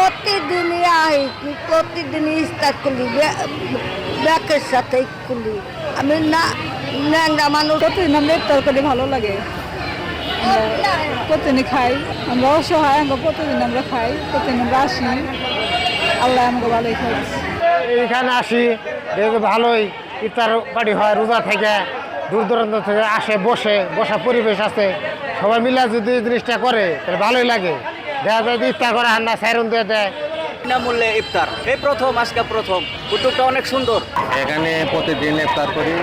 প্রতিদিনই আই কি প্রতিদিন ইস্তার করলি ব্যাকের সাথে করলি আমি না ন্যাংরা মানুষ। প্রতিদিন আমরা ইফতার করি ভালো লাগে। আমরা প্রতিদিন খাই আমরা অসহায় আমরা প্রতিদিন আমরা খাই প্রতিদিন আমরা আসি। আল্লাহ আমাকে ভালোই খাইছে এইখানে আসি দেখে ভালোই ইফতার পার্টি হয় রোজা থেকে দূর দূরান্ত থেকে আসে বসে বসা পরিবেশ আছে। সবাই মিলে যদি জিনিসটা করে তাহলে ভালোই লাগে। দেখা যায় ইফতার করে হান্না সাইরন দিয়ে দেয় বিনামূল্যে ইফতার। এই প্রথম আজকে প্রথম। উদ্যোগটা অনেক সুন্দর। এখানে প্রতিদিন ইফতার করি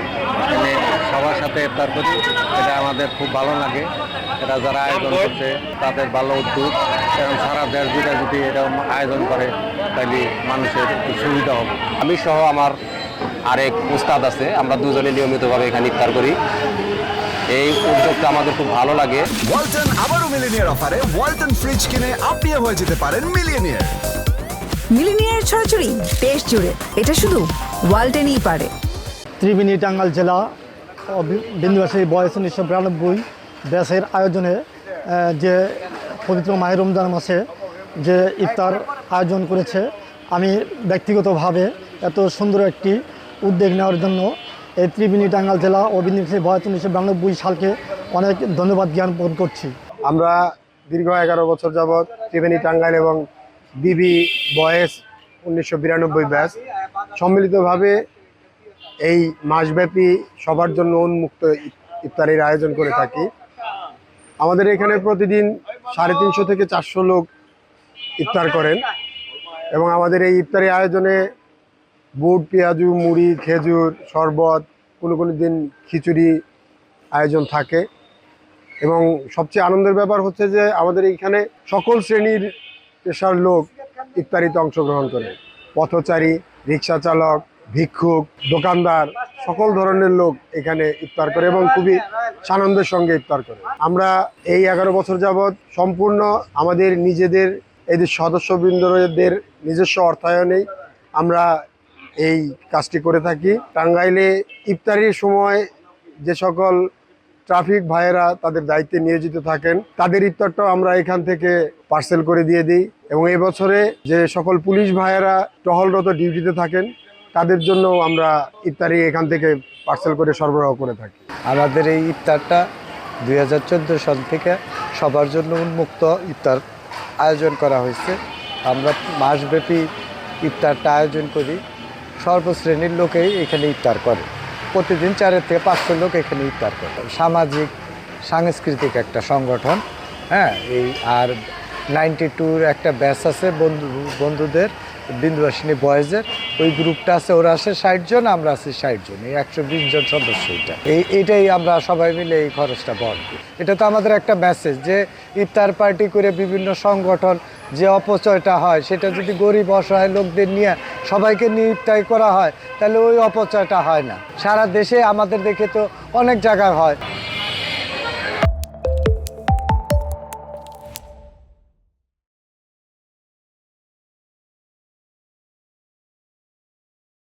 এখানে সবার সাথে ইফতার করি। এটা আমাদের খুব ভালো লাগে। এটা যারা আয়োজন করছে তাদের ভালো উদ্যোগ। এবং সারা দেশ জুড়ে যদি এরকম আয়োজন করে তাহলে মানুষের একটু সুবিধা হবে। আমি সহ আমার আরেক উস্তাদ আছে। আমরা দুজনে নিয়মিতভাবে এখানে ইফতার করি। এই উদ্যোগটা আমাদের খুব ভালো লাগে। ওয়ালটন আবারও মিলিনিয়ার অফারে ওয়ালটন ফ্রিজ কিনে আপনিও হয়ে যেতে পারেন মিলিয়নিয়ার মিলিনিয়ার ছড়াছড়ি দেশ জুড়ে। এটা শুধু ওয়ালটেনই পারে। ত্রিবেণী টাঙ্গাল জেলা বিন্দুবাসী বয়স উনিশশো বিরানব্বই ব্যাসের আয়োজনে যে পবিত্র মাহের রমজান মাসে যে ইফতার আয়োজন করেছে আমি ব্যক্তিগতভাবে এত সুন্দর একটি উদ্যোগ নেওয়ার জন্য এই ত্রিবেণী টাঙ্গাল জেলা বিন্দুবাসী বয়স উনিশশো বিরানব্বই সালকে অনেক ধন্যবাদ জ্ঞান বোধ করছি। আমরা দীর্ঘ এগারো বছর যাবৎ ত্রিবেণী টাঙ্গাইল এবং বিবি বয়েস উনিশশো বিরানব্বই ব্যাস সম্মিলিতভাবে এই মাসব্যাপী সবার জন্য উন্মুক্ত ইফতারির আয়োজন করে থাকি। আমাদের এখানে প্রতিদিন সাড়ে তিনশো থেকে চারশো লোক ইফতার করেন এবং আমাদের এই ইফতারি আয়োজনে বুট, পেঁয়াজু, মুড়ি, খেজুর, শরবত, কোনো কোনো দিন খিচুড়ি আয়োজন থাকে। এবং সবচেয়ে আনন্দের ব্যাপার হচ্ছে যে আমাদের এইখানে সকল শ্রেণির পেশার লোক ইফতারিতে অংশগ্রহণ করে। পথচারী, রিক্সা চালক, ভিক্ষুক, দোকানদার, সকল ধরনের লোক এখানে ইফতার করে এবং খুবই সানন্দের সঙ্গে ইফতার করে। আমরা এই এগারো বছর যাবৎ সম্পূর্ণ আমাদের নিজেদের এই যে সদস্যবৃন্দদের নিজস্ব অর্থায়নেই আমরা এই কাজটি করে থাকি। টাঙ্গাইলে ইফতারির সময় যে সকল ট্রাফিক ভাইয়েরা তাদের দায়িত্বে নিয়োজিত থাকেন, তাদের ইফতারটাও আমরা এখান থেকে পার্সেল করে দিয়ে দিই এবং বছরে যে সকল পুলিশ ভাইয়েরা টহলরত ডিউটিতে থাকেন, তাদের জন্য আমরা ইফতারি এখান থেকে পার্সেল করে সরবরাহ করে থাকি। আমাদের এই ইফতারটা দুই হাজার চোদ্দ সাল থেকে সবার জন্য উন্মুক্ত ইফতার আয়োজন করা হয়েছে। আমরা মাসব্যাপী ইফতারটা আয়োজন করি। সর্বশ্রেণীর লোকেই এখানে ইফতার করে। প্রতিদিন চারের থেকে পাঁচশো লোক এখানে ইফতার করে। সামাজিক, সাংস্কৃতিক একটা সংগঠন হ্যাঁ? এই আর নাইনটি টুর একটা ব্যাচ আছে বন্ধু, বন্ধুদের, বিন্দুবাসিনী বয়েজের। ওই গ্রুপটা আছে, ওরা আছে ষাট জন, আমরা আছি ষাট জন। এই একশো বিশ জন সদস্য এটা। এই এইটাই আমরা সবাই মিলে এই খরচটা বহন এটা তো আমাদের একটা মেসেজ যে ইফতার পার্টি করে বিভিন্ন সংগঠন যে অপচয়টা হয়, সেটা যদি গরিব, অসহায় লোকদের নিয়ে সবাইকে ইফতারি করা হয়, তাহলে ওই অপচয়টা হয় না। সারা দেশে আমাদের দেখে তো অনেক জায়গায় হয়।